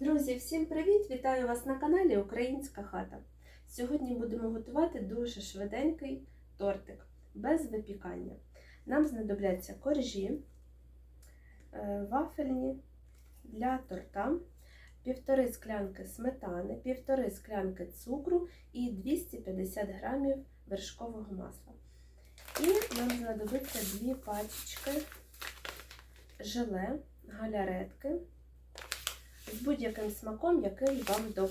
Друзі, всім привіт! Вітаю вас на каналі Українська хата. Сьогодні будемо готувати дуже швиденький тортик без випікання. Нам знадобляться коржі, е, вафельні для торта, півтори склянки сметани, півтори склянки цукру і 250 грамів вершкового масла. І нам знадобиться дві пачечки желе, галяретки з будь-яким смаком, який вам до.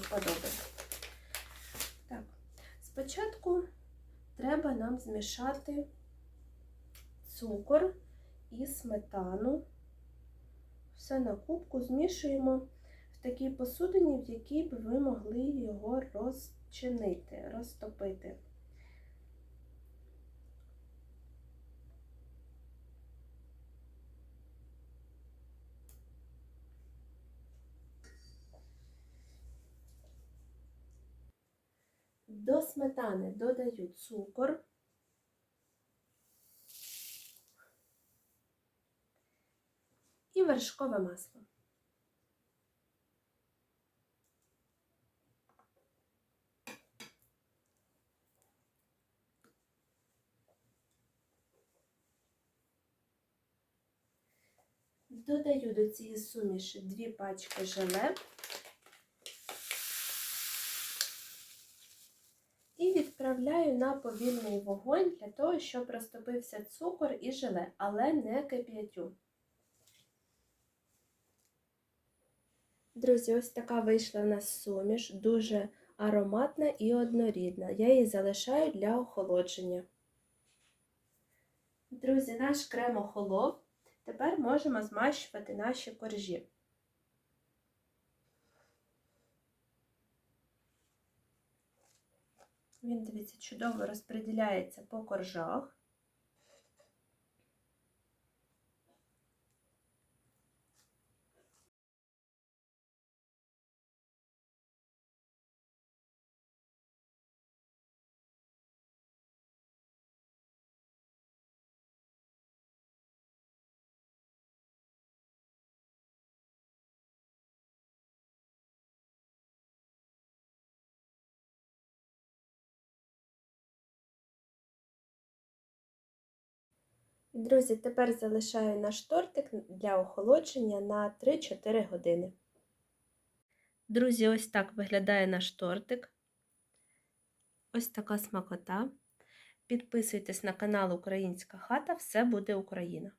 Так, спочатку треба нам змішати цукор і сметану. Все на кубку змішуємо в такій посудині, в якій б ви могли його розчинити, розтопити. До сметани додаю цукор. І вершкове масло. Додаю до цієї суміші дві пачки желе. І відправляю на повільний вогонь для того, щоб розтопився цукор і желе, але не кип'ятю. Друзі, ось така вийшла у нас суміш, дуже ароматна і однорідна. Я її залишаю для охолодження. Друзі, наш крем охолов. Тепер можемо змащувати наші коржі. Він, дивіться, чудово розподіляється по коржах. Друзі, тепер залишаю наш тортик для охолодження на 3-4 години. Друзі, ось так виглядає наш тортик. Ось така смакота. Підписуйтесь на канал Українська хата, все буде Україна!